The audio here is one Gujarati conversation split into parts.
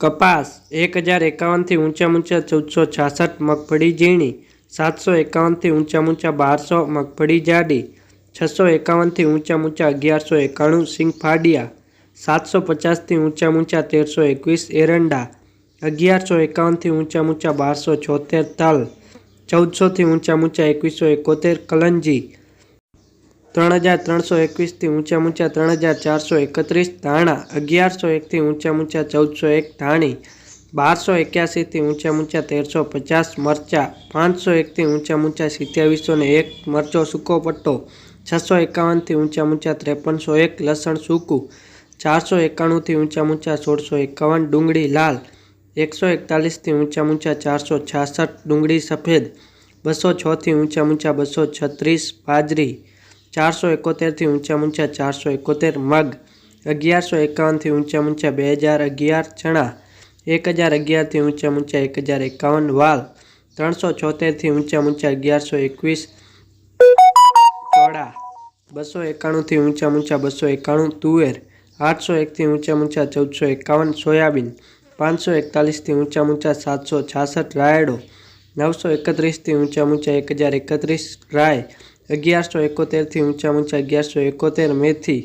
કપાસ એક હજાર એકાવનથી ઊંચા ઊંચા ચૌદસો છાસઠ મગફળી ઝીણી સાતસો એકાવનથી ઊંચા ઊંચા બારસો મગફળી જાડી છસો એકાવનથી ઊંચા ઊંચા અગિયારસો એકાણું સિંગ ફાડિયા સાતસો પચાસથી ઊંચા ઊંચા તેરસો એકવીસ એરંડા અગિયારસો એકાવનથી ઊંચા ઊંચા બારસો છોતેર તલ, ચૌદસોથી ઊંચા ઊંચા એકવીસો એકોતેર કલંજી ત્રણ હજાર ત્રણસો એકવીસથી ઊંચા ઊંચા ત્રણ હજાર ચારસો એકત્રીસ, ધાણા અગિયારસો એકથી ઊંચા ઊંચા ચૌદસો એક, ધાણી બારસો એક્યાસીથી ઊંચા ઊંચા તેરસો પચાસ, મરચા પાંચસો એકથી ઊંચા ઊંચા સિત્યાવીસો ને એક, મરચો સૂકો પટ્ટો છસો એકાવનથી ઊંચા ઊંચા ત્રેપનસો એક, લસણ સૂકું ચારસો એકાણુંથી ઊંચા ઊંચા સોળસો એકાવન, ડુંગળી લાલ એકસો એકતાલીસથી ઊંચા ઊંચા ચારસો છાસઠ, ડુંગળી સફેદ બસો છથી ઊંચા ઊંચા બસો છત્રીસ, બાજરી ચારસો એકોતેરથી ઊંચા ઊંચા ચારસો એકોતેર મગ, અગિયારસો એકાવનથી ઊંચા ઊંચા બે હજાર અગિયાર ચણા, એક હજાર અગિયારથી ઊંચા ઊંચા એક હજાર એકાવન વાલ, ત્રણસો છોતેરથી ઊંચા ઊંચા અગિયારસો એકવીસ ચોડા બસો એકાણુંથી ઊંચા ઊંચા બસો એકાણું તુવેર, આઠસો એકથી ઊંચા ઊંચા ચૌદસો એકાવન સોયાબીન, પાંચસો એકતાલીસથી ઊંચા ઊંચા સાતસો છાસઠ રાયડો, નવસો એકત્રીસથી ઊંચા ઊંચા એક હજાર એકત્રીસ રાય અગિયારસો એકોતેરથી ઊંચા ઊંચા અગિયારસો એકોતેર મેથી,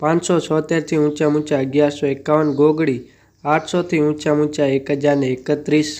પાંચસો છોતેરથી ઊંચા ઊંચા અગિયારસો એકાવન ગોગડી આઠસોથી ઊંચા ઊંચા એક હજારને એકત્રીસ.